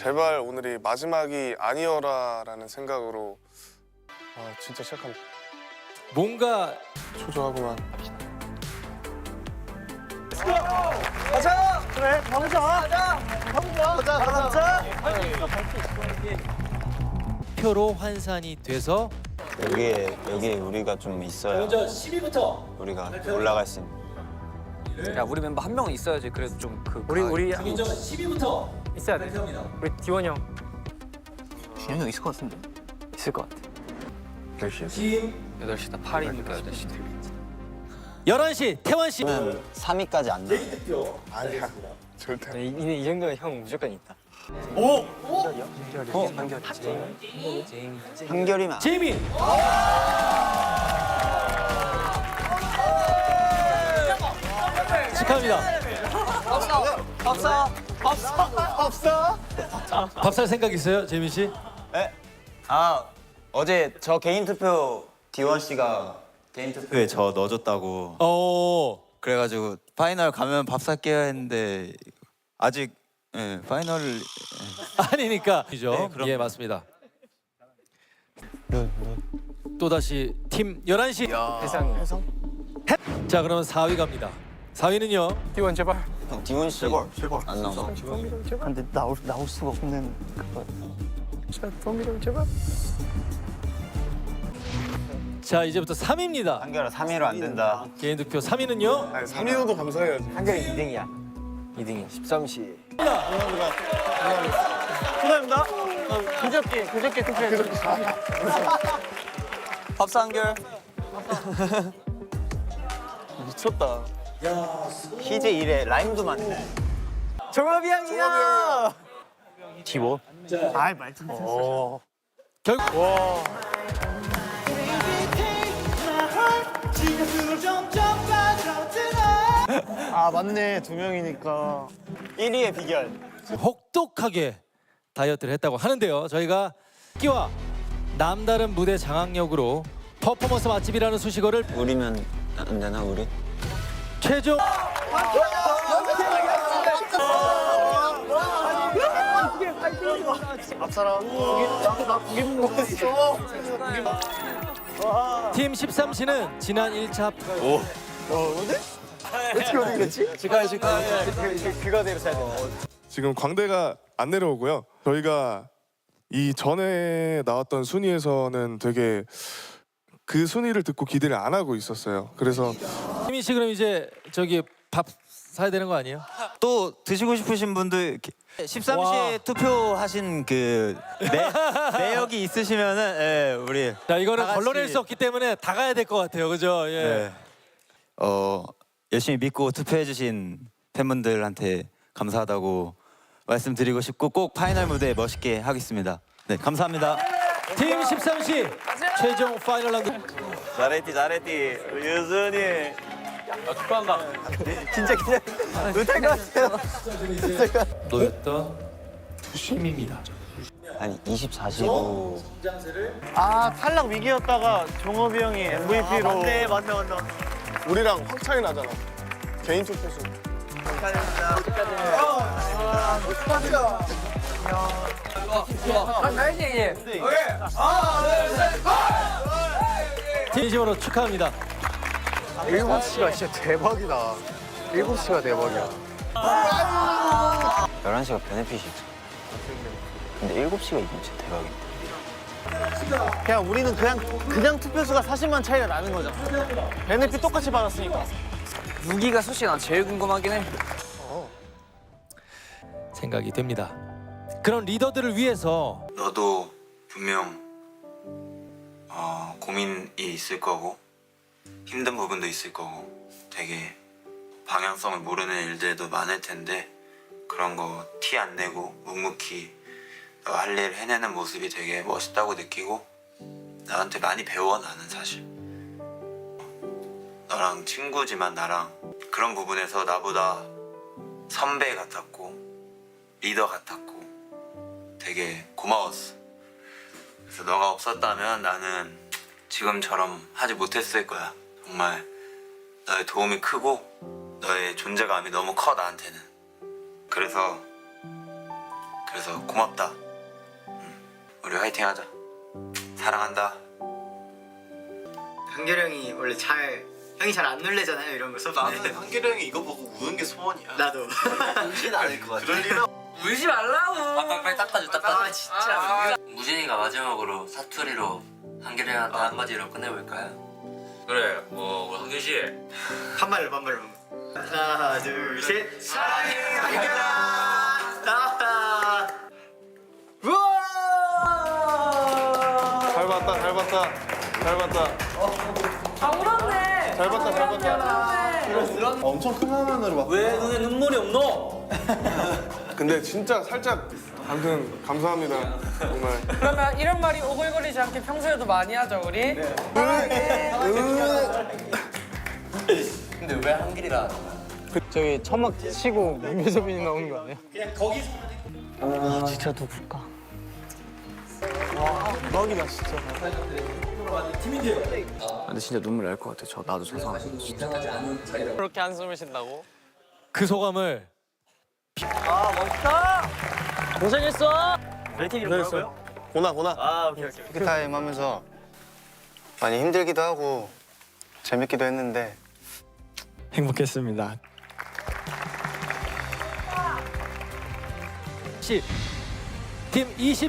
제발 오늘이 마지막이 아니어라라는 생각으로 아 진짜 시작합니다. 뭔가 초조하구만. 표로 환산이 돼서 여기에 여기에 우리가 좀 있어야 10위부터. 우리가 올라갈 수 있는. 야 우리 멤버 한 명은 있어야지. 그래도 좀그 우리 우리 10위부터 있어야 돼. 우리 디원 형. 진영 형 있을 것 같은데 있을 것 같아 팀 8시다 8이니까 8시 11시 태원 씨. 3위까지 안 돼. 아니야 절대. 이, 이 정도면 형 무조건 있다. 한결이면 제이미. 축하합니다. 없어 없어 없어. 밥살 생각 있어요, 제이미 씨? 에? 아 어제 저 개인 투표 디원 씨가 개인 투표에 저 넣어줬다고. 어. 그래가지고 파이널 가면 밥 살게요 했는데 아직 예, 파이널 아니니까. 그죠? 네, 그럼. 예, 맞습니다. 또 다시 팀 11시. 해상. 자, 그러면 4위 갑니다. 4위는요. 디원 제발. 형 디원 씨 제발 제발 안 나와. 근데 나올 나올 수가 없는 그거. 제발 도미를 제발. 자, 이제부터 3위입니다. 한결아 3위로 안 된다. 개인 득표 3위는요. 아니 3위여도 감사해야지. 한결이 2등이야. 2등이 13시. 감사합니다. 그저께 그저께 투표했어. 밥사 한결. 미쳤다. 희재 이래 라임도 많네. 정합이 형이야. 디원. 아이 말좀 결국 아 맞네 두 명이니까. 1위의 비결. 혹독하게 다이어트를 했다고 하는데요. 저희가 끼와 남다른 무대 장악력으로 퍼포먼스 맛집이라는 수식어를 우리면 안 되나 우리? 최종 팀 13시는 지난 1차 지금 광대가 안 내려오고요. 저희가 이 전에 나왔던 순위에서는 되게 그 순위를 듣고 기대를 안 하고 있었어요. 그래서 팀이 씨 그럼 이제 저기 밥 사야 되는 거 아니에요? 또 드시고 싶으신 분들 13시에 와. 투표하신 그 내, 내역이 있으시면은 예, 우리 자 이거는 다 같이- 걸러낼 수 없기 때문에 다 가야 될 것 같아요, 그죠? 예. 네. 어 열심히 믿고 투표해 주신 팬분들한테 감사하다고 말씀드리고 싶고 꼭 파이널 무대 멋있게 하겠습니다. 네 감사합니다. 팀 13시 최종 파이널 라운드 잘했디 잘했디 유순이. 축하한다. 진짜 기대 못할 것 같아요. 놓였던 팀입니다. 아니 24시로 아 탈락 위기였다가 종업이 형이 MVP로. 맞네 맞네 맞네. 우리랑 확 차이 나잖아. 개인 투표수. 진심으로 축하합니다. 7시가 진짜 대박이다. 7시가 대박이야. 11시가 베네핏이 있어. 근데 7시가 이건 진짜 대박이다. 그냥 우리는 그냥 그냥 투표수가 40만 차이가 나는 거잖아. 베네핏 똑같이 받았으니까. 무기가 솔직히 난 제일 궁금하긴 해 생각이 됩니다. 그런 리더들을 위해서 너도 분명 어, 고민이 있을 거고 힘든 부분도 있을 거고 되게 방향성을 모르는 일들도 많을 텐데 그런 거 티 안 내고 묵묵히 너할일 해내는 모습이 되게 멋있다고 느끼고 나한테 많이 배워 나는 사실 너랑 친구지만 나랑 그런 부분에서 나보다 선배 같았고 리더 같았고 되게 고마웠어. 그래서 너가 없었다면 나는 지금처럼 하지 못했을 거야. 정말 너의 도움이 크고 너의 존재감이 너무 커 나한테는. 그래서 그래서 고맙다. 음, 우리 화이팅 하자. 사랑한다. 한결 형이 원래 잘 형이 잘 안 놀래잖아요 이런 거 써봐. 나는 형이 이거 보고 우는 게 소원이야. 나도. 당신 아닐 것 같아. 그럴 리는 울지 말라고. 아, 빨리 닦아줘, 닦아줘. 아, 진짜. 무진이가 마지막으로 사투리로 한결이한테 한마디로 끝내볼까요? 그래, 뭐 우리 한규 씨. 반말로 반말로. 하나 둘 셋. 사랑해 한결아. 나왔다. 우와. 잘 봤다 잘 봤다 잘 봤다 아 울었네. 잘 봤다 잘 봤다 엄청 큰 화면으로 봤왜 눈에 눈물이 없노? 근데 진짜 살짝 아무튼 감사합니다 정말 그러면 이런 말이 오글거리지 않게 평소에도 많이 하죠 우리. 근데 왜 한길이라? 저기 천막 치고 민효빈이 나오는 거 아니야? 아, 진짜 누굴까? 막이다 진짜. 근데 진짜 눈물 날 것 같아. 저 나도 죄송해. 그렇게 한숨을 쉰다고? 그 소감을 고생했어. 레이팅이 뭐라고요? 고나 고나. 아 오케이 오케이. 타임 하면서 많이 힘들기도 하고 재밌기도 했는데 행복했습니다. 팀 20.